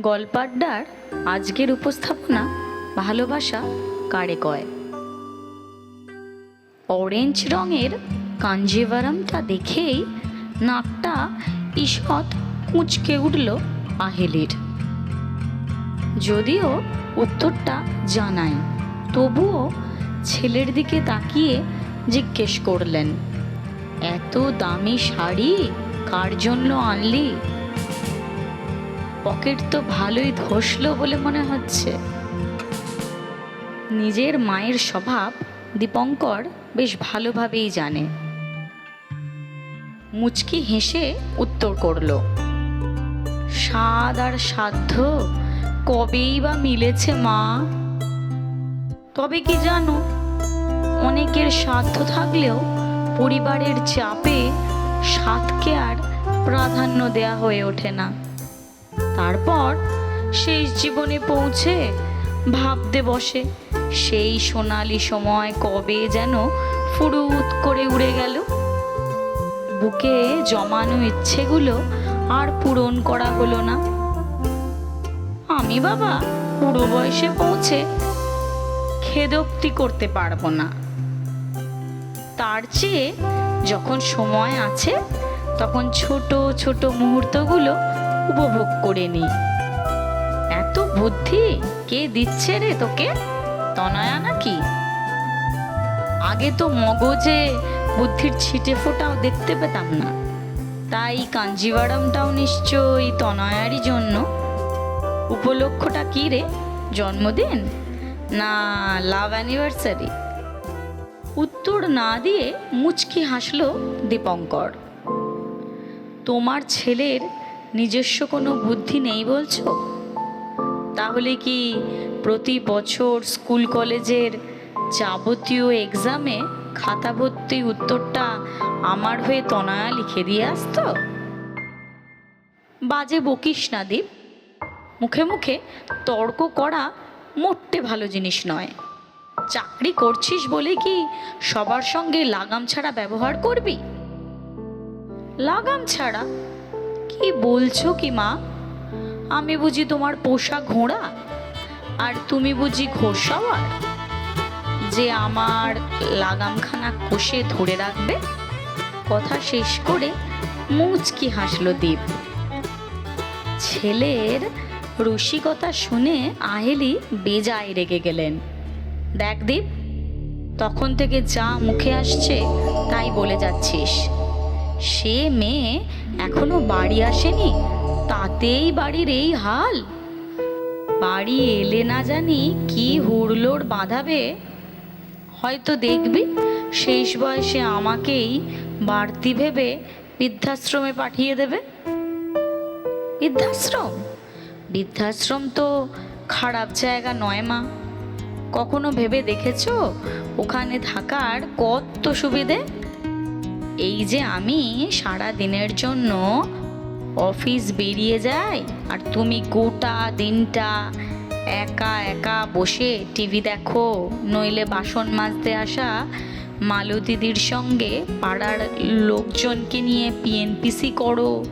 গল্পাড্ডার আজকের উপস্থাপনা ভালোবাসা কারে কয়? অরেঞ্জ রঙের কাঞ্জিভারামটা দেখেই নাকটা ঈষৎ কুঁচকে উঠল আহেলির। যদিও উত্তরটা জানাই, তবুও ছেলের দিকে তাকিয়ে জিজ্ঞেস করলেন, এত দামি শাড়ি কার জন্য আনলি? পকেট তো ভালোই ধসলো বলে মনে হচ্ছে। নিজের মায়ের স্বভাব দীপঙ্কর বেশ ভালোভাবেই জানে। মুচকি হেসে উত্তর করল, স্বাদ আর সাধ্য কবেই বা মিলেছে মা? তবে কি জানো, অনেকের সাধ্য থাকলেও পরিবারের চাপে স্বাদকে আর প্রাধান্য দেয়া হয়ে ওঠে না। তারপর শেষ জীবনে পৌঁছে ভাবতে বসে, সেই সোনালি সময় কবে যেন ফুরুত করে উড়ে গেল। বুকে জমানো ইচ্ছেগুলো আর পূরণ করা হলো না। আমি বাবা বুড়ো বয়সে পৌঁছে খেদোক্তি করতে পারব না। তার চেয়ে যখন সময় আছে, তখন ছোট ছোট মুহূর্তগুলো উপভোগ করে নি। এত বুদ্ধি? কে দিচ্ছে রে তোকে? তনয়া নাকি? আগে তো মগজে বুদ্ধির ছিটে ফোটাও দেখতে পেতাম না। তাই কাঞ্জিবারামটাও নিশ্চয়ই তনয়ারই জন্য। উপলক্ষটা কি রে? জন্মদিন? না, লাভ অ্যানিভার্সারি। উত্তর না দিয়ে মুচকি হাসলো দীপঙ্কর। তোমার ছেলের নিজস্ব কোনো বুদ্ধি নেই বলছো? তাহলে কি প্রতি বছর স্কুল কলেজের যাবতীয় এক্সামে খাতা ভর্তি উত্তরটা আমার হয়ে তনয়া লিখে দিয়ে আসতো? বাজে বকিস না দীপ। মুখে মুখে তর্ক করা মোটে ভালো জিনিস নয়। চাকরি করছিস বলে কি সবার সঙ্গে লাগাম ছাড়া ব্যবহার করবি? লাগাম ছাড়া কি বলছো কি মা? আমি বুঝি তোমার পোষা ঘোড়া, আর তুমি বুঝি ঘোষাওয়ার যে আমার লাগামখানা কষে ধরে রাখবে? কথা শেষ করে মুচকি হাসলো দীপ। ছেলের রসিকতা শুনে আহেলি বেজায় রেগে গেলেন। দেখ দীপ, তখন থেকে যা মুখে আসছে তাই বলে যাচ্ছিস। সে মেয়ে এখনও বাড়ি আসেনি, তাতেই বাড়ির এই হাল। বাড়ি এলে না জানি কি হুড়লোড় বাঁধাবে। হয়তো দেখবি, শেষ বয়সে আমাকেই বাড়তি ভেবে বৃদ্ধাশ্রমে পাঠিয়ে দেবে। বৃদ্ধাশ্রম? বৃদ্ধাশ্রম তো খারাপ জায়গা নয় মা। কখনো ভেবে দেখেছ? ওখানে থাকার কত সুবিধে? এই যে আমি সারা দিনের জন্য অফিস বেরিয়ে যাই, আর তুমি গোটা দিনটা একা একা বসে টিভি দেখো, নইলে বাসন মাজতে আসা মালতীদির সঙ্গে পাড়ার লোকজনকে নিয়ে পিএনপিসি করো।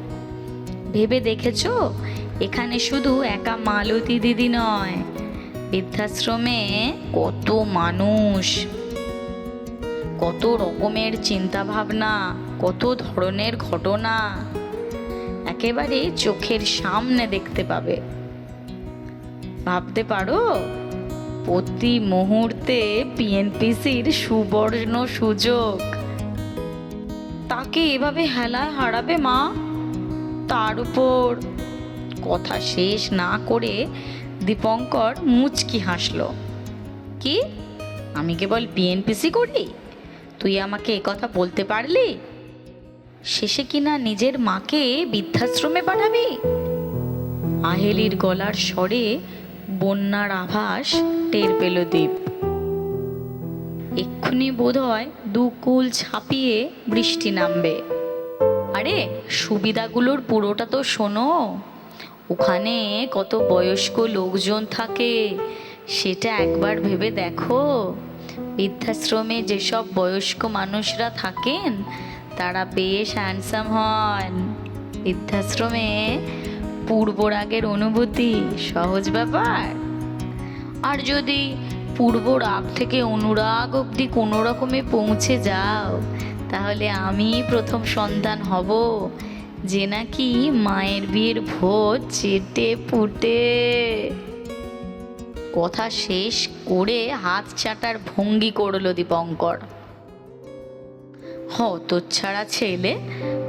ভেবে দেখেছ? এখানে শুধু একা মালতী দিদি নয়, বৃদ্ধাশ্রমে কত মানুষ। কত রকমের চিন্তা ভাবনা কত ধরনের ঘটনা। একেবারে চোখের সামনে দেখতে পাবে। ভাবতে পারো? প্রতি মুহূর্তে পিএনপিসির সুবর্ণ সুযোগ। তাকে এভাবে হেলায় হারাবে মা? তার উপর কথা শেষ না করে দীপঙ্কর মুচকি হাসলো। কি? আমি কেবল বিএনপিসি করি? তুই আমাকে এ কথা বলতে পারলি? শেষে কিনা নিজের মাকে বৃদ্ধাশ্রমে পাঠাবি? আহেলির গলার স্বরে বন্যার আভাস টের পেল দ্বীপ এক্ষুনি বোধ হয় দু কুল ছাপিয়ে বৃষ্টি নামবে। আরে, সুবিধাগুলোর পুরোটা তো শোনো। ওখানে কত বয়স্ক লোকজন থাকে, সেটা একবার ভেবে দেখো। বৃদ্ধাশ্রমে যেসব বয়স্ক মানুষরা থাকেন, তারা বেশ হ্যান্ডসাম হন। বৃদ্ধাশ্রমে পূর্বরাগের অনুভূতি সহজ ব্যাপার। আর যদি পূর্ব রাগ থেকে অনুরাগ অবধি কোনো রকমে পৌঁছে যাও, তাহলে আমি প্রথম সন্তান হব, যে নাকি মায়ের বিয়ের ভোজ চেটে পুটে কথা শেষ করে হাত চাটার ভঙ্গি করল দীপঙ্কর। হ তোর ছাড়া ছেলে,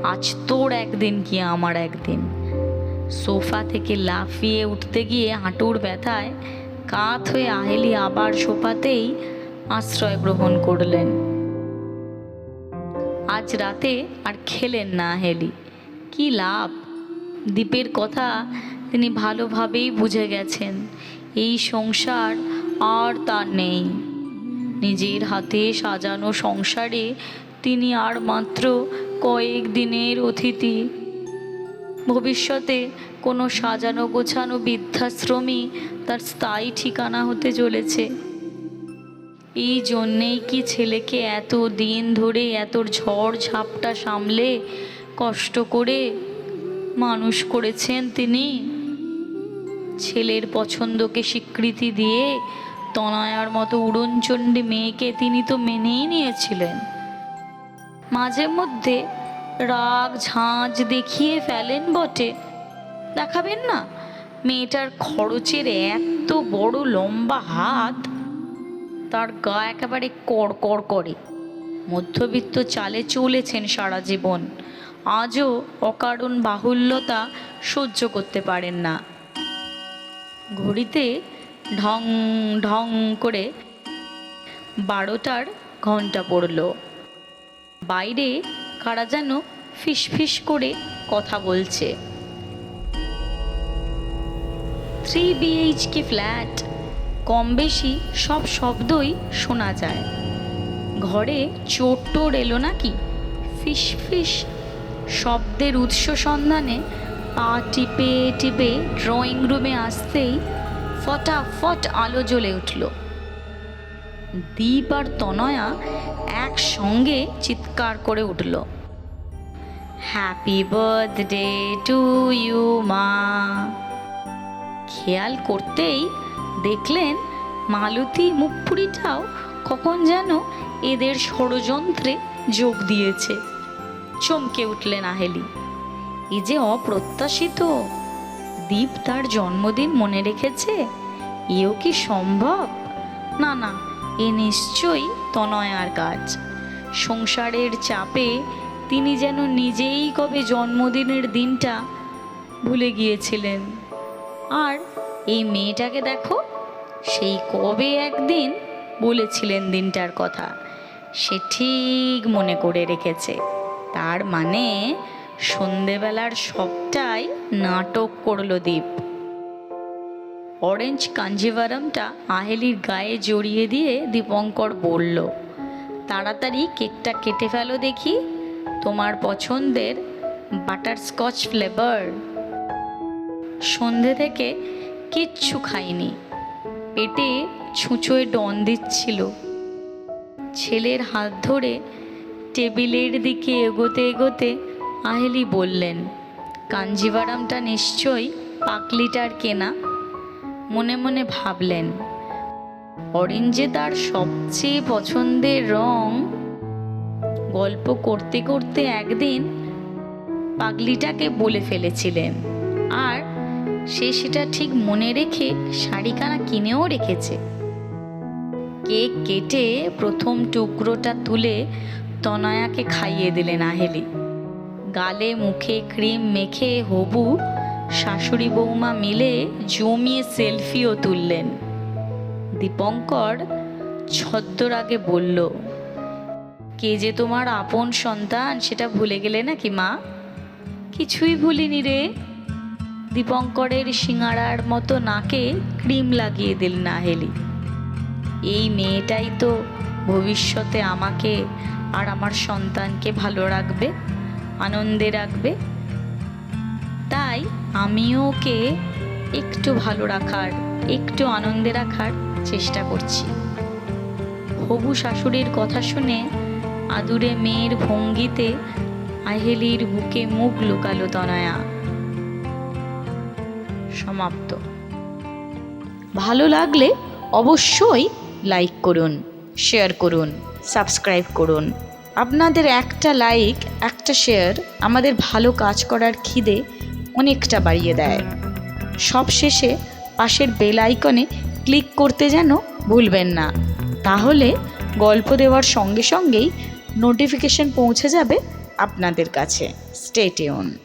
আজ তোর একদিন কি আমার একদিন? সোফা থেকে লাফিয়ে উঠতে গিয়ে হাঁটুর ব্যথায় কাত হয়ে আহেলি আবার সোফাতেই আশ্রয় গ্রহণ করলেন। আজ রাতে আর খেলেন না আহেলি। কি লাভ? দ্বীপের কথা তিনি ভালোভাবেই বুঝে গেছেন। এই সংসার আর তার নেই। নিজের হাতে সাজানো সংসারে তিনি আর মাত্র কয়েক দিনের অতিথি। ভবিষ্যতে কোনো সাজানো গোছানো বৃদ্ধাশ্রমই তার স্থায়ী ঠিকানা হতে চলেছে। এই জন্যেই কি ছেলেকে এত দিন ধরে এত ঝড় ঝাপটা সামলে কষ্ট করে মানুষ করেছেন তিনি? ছেলের পছন্দকে স্বীকৃতি দিয়ে তনয়ার মতো উড়নচণ্ডী মেয়েকে তিনি তো মেনেই নিয়েছিলেন। মাঝে মধ্যে রাগ ঝাঁঝ দেখিয়ে ফেলেন বটে। দেখাবেন না, মেয়েটার খরচের এত বড় লম্বা হাত। তার গা একেবারে কড়কড় করে। মধ্যবিত্ত চালে চলেছেন সারা জীবন। আজও অকারণ বাহুল্যতা সহ্য করতে পারেন না। ঘড়িতে ঢং ঢং করে বারোটার ঘণ্টা পড়ল। বাইরে কারা যেন ফিস ফিস করে কথা বলছে। থ্রি বিএইচকে ফ্ল্যাট, কম বেশি সব শব্দই শোনা যায়। ঘরে চোর টোর এলো নাকি? ফিস ফিস শব্দের উৎস সন্ধানে পা টিপে টিপে ড্রয়িং রুমে আসতেই ফটাফট আলো জ্বলে উঠল। দীপ আর তনয়া একসঙ্গে চিৎকার করে উঠল। হ্যাপি বার্থডে টু ইউ মা। খেয়াল করতেই দেখলেন মালতী মুখপুরিটাও কখন যেন এদের ষড়যন্ত্রে যোগ দিয়েছে। চমকে উঠলেন আহেলি। এ যে অপ্রত্যাশিত। দীপ তার জন্মদিন মনে রেখেছে। এও কি সম্ভব? না না, এ নিশ্চয়ই তনয়ার কাজ। সংসারের চাপে তিনি যেন নিজেই কবে জন্মদিনের দিনটা ভুলে গিয়েছিলেন। আর এই মেয়েটাকে দেখো, সেই কবে একদিন বলেছিলেন দিনটার কথা। সে ঠিক মনে করে রেখেছে। তার মানে সন্ধেবেলার সবটাই নাটক করল দীপ। অরেঞ্জ কাঞ্জিভারামটা আহেলির গায়ে জড়িয়ে দিয়ে দীপঙ্কর বলল, তাড়াতাড়ি কেকটা কেটে ফেলো দেখি, তোমার পছন্দের বাটারস্কচ ফ্লেভার। সন্ধে থেকে কিচ্ছু খাইনি। পেটে ছুঁচোয় ডন দিচ্ছিল। ছেলের হাত ধরে টেবিলের দিকে এগোতে এগোতে আহেলি বললেন কাঞ্জিভারামটা নিশ্চয়ই পাকলিটার কেনা? মনে মনে ভাবলেন, অরেঞ্জে তার সবচেয়ে পছন্দের রং? গল্প করতে করতে একদিন পাগলিটাকে বলে ফেলেছিলেন, আর সে সেটা ঠিক মনে রেখে শাড়িখানা কিনেও রেখেছে। কেক কেটে প্রথম টুকরোটা তুলে তনয়াকে খাইয়ে দিলেন আহেলি। গালে, মুখে ক্রিম, মেখে হবু। শাশুড়ি বৌমা মিলে জমিয়ে সেলফিও তুললেন। দীপঙ্কর ছদ্মর আগে বলল, কে যে তোমার আপন সন্তান সেটা ভুলে গেলে নাকি মা? কিছুই ভুলিনি রে। দীপঙ্করের সিঙাড়ার মতো নাকে ক্রিম লাগিয়ে দিল না হেলি এই মেয়েটাই তো ভবিষ্যতে আমাকে আর আমার সন্তানকে ভালো রাখবে? আনন্দে রাখবে। তাই আমিও ওকে একটু ভালো রাখার, একটু আনন্দে রাখার চেষ্টা করছি। হবু শাশুড়ির কথা শুনে আদুরে মেয়ের ভঙ্গিতে আহেলির বুকে মুখ লুকালো তনয়া। সমাপ্ত। ভালো লাগলে অবশ্যই লাইক করুন, শেয়ার করুন, সাবস্ক্রাইব করুন। আপনাদের একটা লাইক একটা শেয়ার আমাদের ভালো কাজ করার খিদে অনেকটা বাড়িয়ে দেয়। সব শেষে পাশের বেল আইকনে ক্লিক করতে যেন ভুলবেন না। তাহলে গল্প দেওয়ার সঙ্গে সঙ্গেই নোটিফিকেশন পৌঁছে যাবে আপনাদের কাছে। Stay tune